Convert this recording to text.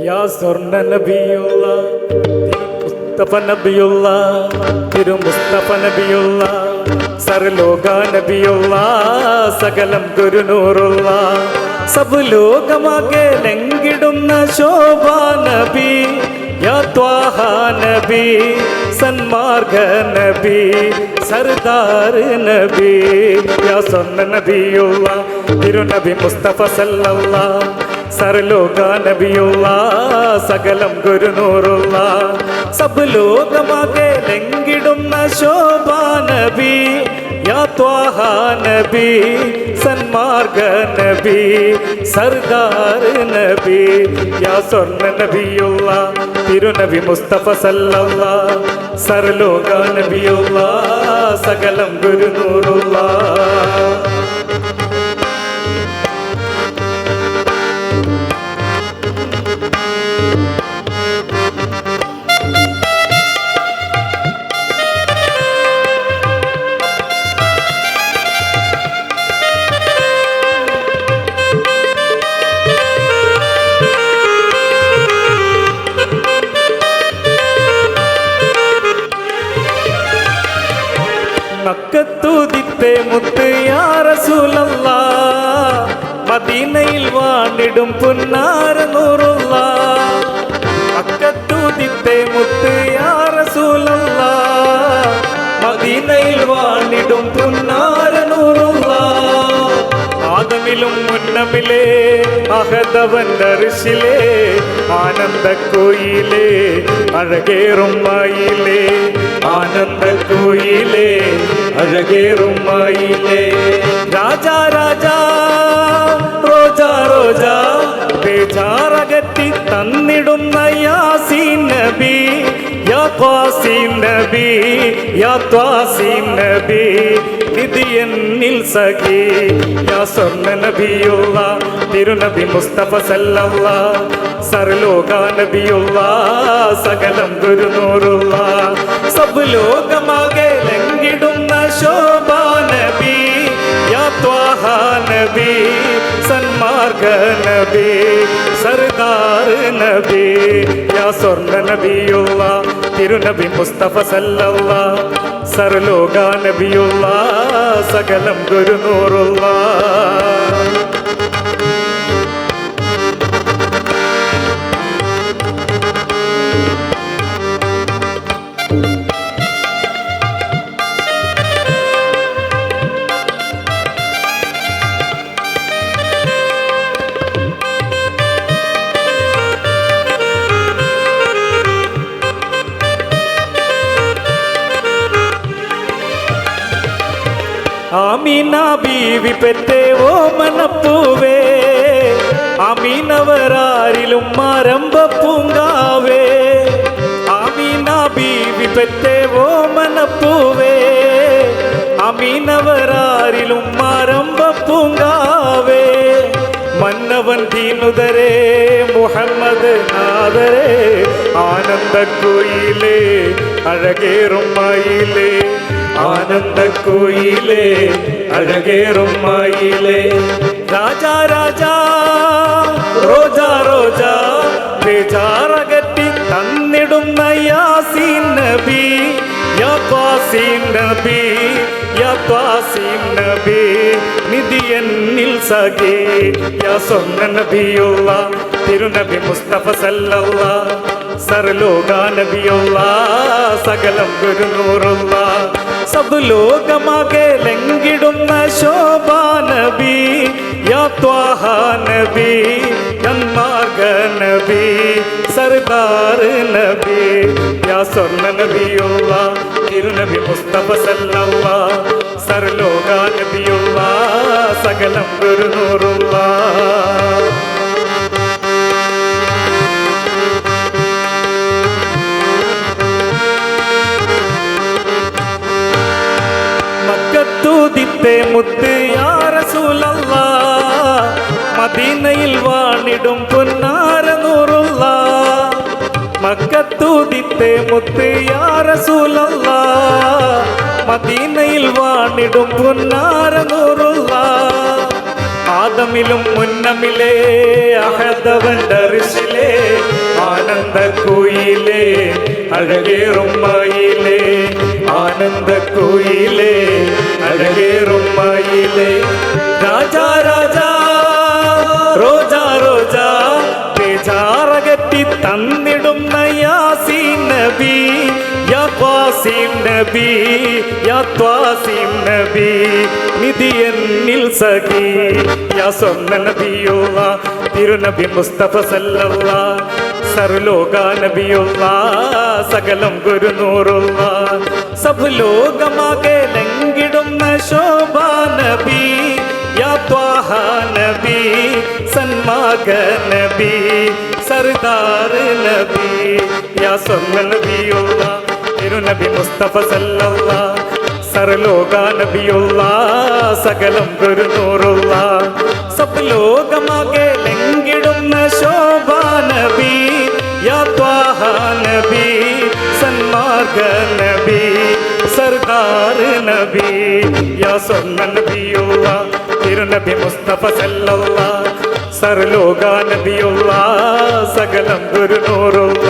യാ സ്വർണ നബിയുള്ള മുസ്തഫ നബിയുള്ള തിരു മുസ്തഫ നബിയുള്ള സർലോക നബിയുള്ള സകലം ഗുരുനൂറുള്ള സബ് ലോകമാകെ ലംഘിടുന്ന ശോഭാ നബി യാ നബി സന്മാർഗ നബി സർദാർ നബി യാ സ്വർണ നബിയുള്ള തിരുനബി മുസ്തഫ സല്ലല്ല സർലോക നബിയുള്ള സകലം ഗുരുനൂറുള്ള സബ് ലോകമാകെ ലംഘിടുന്ന ശോഭാനബി നബി സന്മാർഗ നബി സർദാർ നബി യാ സ്വർണ നബിയുള്ള തിരുനബി മുസ്തഫ സല്ലല്ല സർലോക നബിയുള്ള സകലം ഗുരുനൂറുള്ള മക്കത്തൂതിത്തെ മുത്ത് യാ റസൂലല്ല മദീനയിൽ വാണിടും പുന്നാര നൂറുള്ള മക്കത്തൂതിത്തെ മുത്ത് യാ റസൂലല്ല മദീനയിൽ വാണിടും പുന്നാര നൂറുള്ള ആദമിലും മുന്നമിലെ അഹദവൻ ദർശിലെ ആനന്ദ കോയിലേ അഴകേറും മായിലേ ആനന്ദ കോയിലേ അഴകേറും മായിലേ രാജാ രാജാ റോജാ റോജാ ബേജാറകറ്റി തന്നിടുന്ന യാസീൻ നബി യാ ത്വാസീൻ നബി യാ ത്വാസീൻ നബി നിധിയെന്നിൽ സഖി യാ സ്വർണ നബിയുള്ള തിരുനബി മുസ്തഫ സല്ലല്ല സർലോക നബിയുള്ള സകലം ഗുരുനൂറുള്ള സബ് ലോകമാകെ നബി സന്മാർഗ നബി സർദാർ നബി യാ സ്വർണ നബിയുള്ള തിരുനബി മുസ്തഫ സല്ലല്ല സർലോക നബിയുള്ള സകലം ഗുരുനൂറുള്ള. ആമീന ബീവി പെറ്റേ ഓ മനപ്പൂവേ അമീനവരാരിലും ആരംഭ പൂങ്കാവേ ആമീന ബീവി പെറ്റേ ഓ മനപ്പൂവേ അമീനവരാരിലും ആരംഭ പൂങ്കാവേ മന്നവൻ ദീനുതരേ മുഹമ്മദ് നാദരേ ആനന്ദ കോയിലേ അഴകേറും മയിലേ ആനന്ദ കോയിലേ അഴകേറും മയിലേ. രാജാ രാജാ റോജാ റോജാ ബേജാറകറ്റി തന്നിടുന്ന യാസീൻ നബി യാ ത്വാസീൻ നബി യാ ത്വാസീൻ നബി നിധിയെന്നിൽ സഖി യാ സ്വന്ത നബിയുള്ള തിരുനബി മുസ്തഫ സല്ലല്ല സർലോക നബിയുള്ള സകലം ഗുരുനൂറുള്ള സബ് ലോകമാകെ ലംഘിടുന്ന ശോഭാനബി യാത്വാഹാനബി നബി സർദാർ നബി യാ സ്വർണ നബിയുള്ള തിരുനബി മുസ്തഫ സല്ലല്ല സർലോക നബിയുള്ള സകലം ഗുരുനൂറുള്ള മുത്ത് യാ റസൂലല്ല. മദീനയിൽ വാണിടും പൊന്നാര നൂറുള്ള മക്കത്തൂതിത്തെ മുത്ത് യാറസൂലല്ല മദീനയിൽ വാണിടും പൊന്നാര നൂറുള്ള ആദമിലും മുന്നമിലേ അഹദവന്റെ ആനന്ദ കുയിലേ അഴകേറും ആനന്ദ കുയിലേ രാജാ രാജാ റോജാ റോജാ തന്നിടുന്ന യാസീൻ നബി നബി നബി. തിരുനബി മുസ്തഫ സല്ലല്ല സർലോക നബിയുള്ള സകലം ഗുരുനൂറുള്ള സബ് ശോഭാ നബി യാ ത്വാഹ നബി സന്മാഗ നബി സർദാർ നബി യാ സ്വന്ന നബിയുള്ള തിരുനബി മുസ്തഫ സല്ലല്ല സർലോക നബിയുള്ള സകലം ഗുരുനൂറുള്ള സബ് ലോകമാകെ ലംഘിടുന്ന ശോഭാ നബി സർദാർ നബി യാ സ്വർണ നബിയുള്ള തിരുനബി മുസ്തഫ സല്ലല്ല സർലോക നബിയുള്ള സകലം ഗുരുനൂറുള്ള.